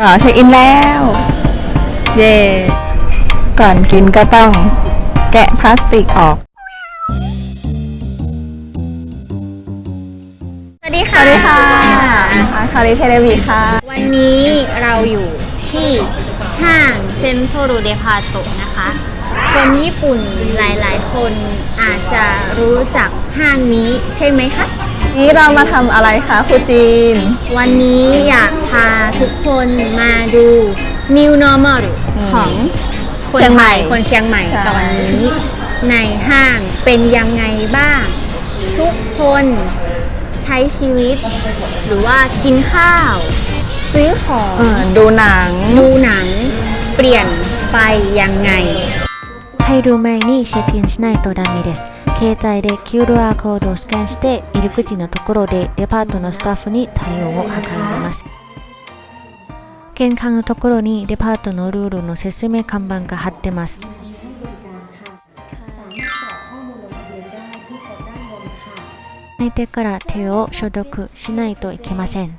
ก็เช็คอินแล้ว เย่ก่อนกินก็ต้องแกะพลาสติกออก สวัสดีสค่ะ วัสดีค่ะนะคะคาริเทเลวีค่ะ วันนี้เราอยู่ที่ห้างเซ็นทรัลเดพาโตนะคะ คนญี่ปุ่นหลายๆ คนอาจจะรู้จักห้างนี้ใช่ไหมคะ นี้เรามาทำอะไรคะครูจีน วันนี้อยากพาทุกคนมาดู New Normal อืม ของคน เชียงใหม่ ไทคนเชียงใหม่ ใช่ ตอนนี้ ในห้างเป็นยังไงบ้าง ทุกคนใช้ชีวิต หรือว่ากินข้าว ซื้อของ เออดูหนัง ดูหนังเปลี่ยนไปยังไง 入る前にチェックインしないとダメです 携帯で QR コードをスキャンして入り口のところでデパートのスタッフに対応を図られます玄関のところにデパートのルールの説明看板が貼ってます相手から手を消毒しないといけません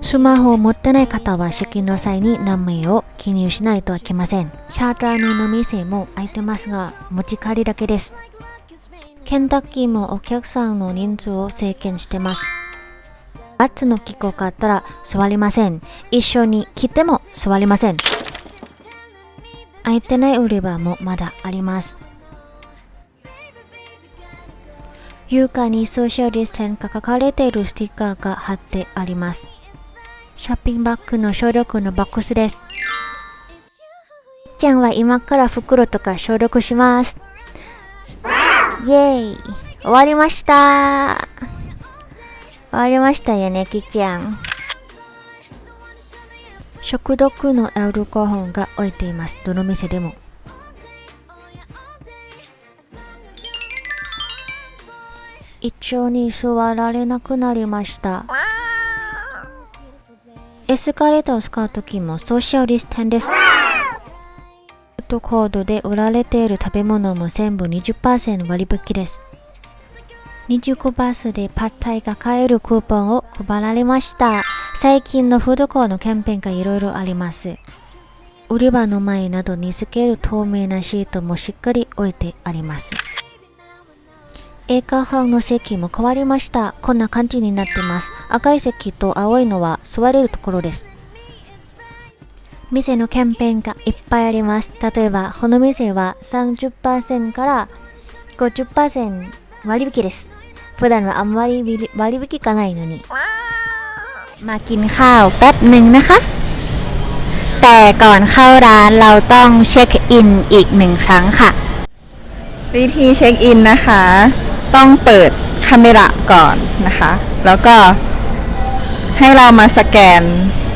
スマホを持ってない方は出勤の際に名前を記入しないといけません。チャーターのの店も開いてますが、持ち帰りだけです。ケンタッキーもお客さんの人数を制限してます。バツの機構があったら座りません。一緒に来ても座りません。開いてない売り場もまだあります。床にソーシャルディスタンが書かれているスティッカーが貼ってあります。ショッピングバッグの消毒のボックスです。ちゃんは今から袋とか消毒します。イェーイ終わりました終わりましたよね、きちゃん。食毒のアルコールが置いています。どの店でも。一緒に座られなくなりました。エスカレーターを使うときもソーシャルディスタンスです。フードコードで売られている食べ物も全部20%割引です。25バースでパッタイが買えるクーポンを配られました。最近のフードコーのキャンペーンがいろいろあります。売り場の前などにつける透明なシートもしっかり置いてあります。映画館の席も変わりました。こんな感じになってます。赤い席と青いのは座れるところです。店のキャンペーンがいっぱいあります。例えば、この店は30%から50%割引です。普段はあんまり割引がないのに。มากินข้าวแป๊บหนึ่งนะคะ แต่ก่อนเข้าร้านเราต้องเช็คอินอีกหนึ่งครั้งค่ะ วิธีเช็คอินนะคะ ต้องเปิดคาเมระก่อนนะคะ แล้วก็ให้เรามาสแกน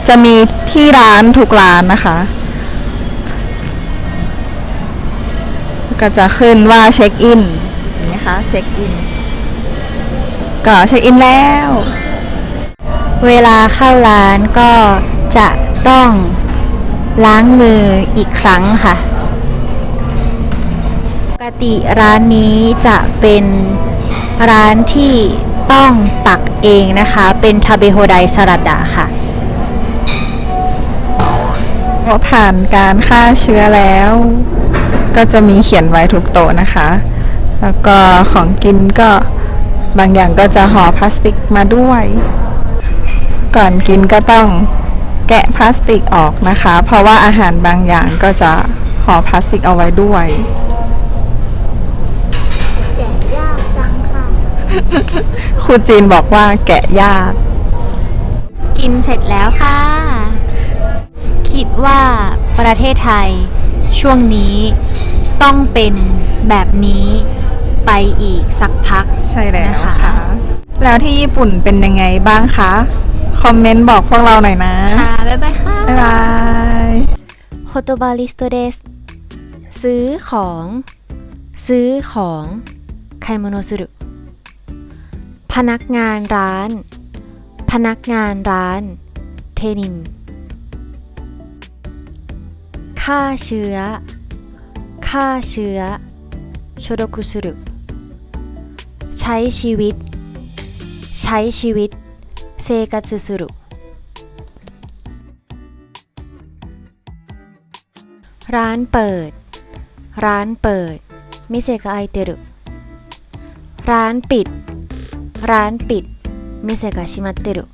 จะมีที่ร้านทุกร้านนะคะ ก็จะขึ้นว่าเช็คอินนไหมคะเช็คอินก็เช็คอินแล้ว เวลาเข้าร้านก็จะต้องล้างมืออีกครั้งค่ะ ปกติร้านนี้จะเป็นร้านที่ต้องตักเองนะคะ เป็นทาเบโฮไดสลัดดะค่ะ พอผ่านการฆ่าเชื้อแล้ว ก็จะมีเขียนไว้ทุกโต๊ะนะคะ แล้วก็ของกินก็บางอย่างก็จะห่อพลาสติกมาด้วย ก่อนกินก็ต้องแกะพลาสติกออกนะคะ เพราะว่าอาหารบางอย่างก็จะห่อพลาสติกเอาไว้ด้วยแกะยากจังค่ะครูจีนบอกว่าแกะยาก กินเสร็จแล้วค่ะ คิดว่าประเทศไทย ช่วงนี้ต้องเป็นแบบนี้ไปอีกสักพักใช่แล้วนะคะค่ะแล้วที่ญี่ปุ่นเป็นยังไงบ้างคะ คอมเมนต์บอกพวกเราหน่อยนะ ค่ะ บ๊ายบายค่ะ บ๊ายบายโคโตบาลิสโตเดสซื้อของ ซื้อของไคโมโนสุรุพนักงานร้าน พนักงานร้าน เทนิน ฆ่าเชื้อฆ่าเชื้อชโดคุสุรุใช้ชีวิต ใช้ชีวิตเซกัตสุรุร้านเปิด ร้านเปิด มิเซกไอเตรุ ร้านปิด ร้านปิด มิเซกชิมัตเตรุ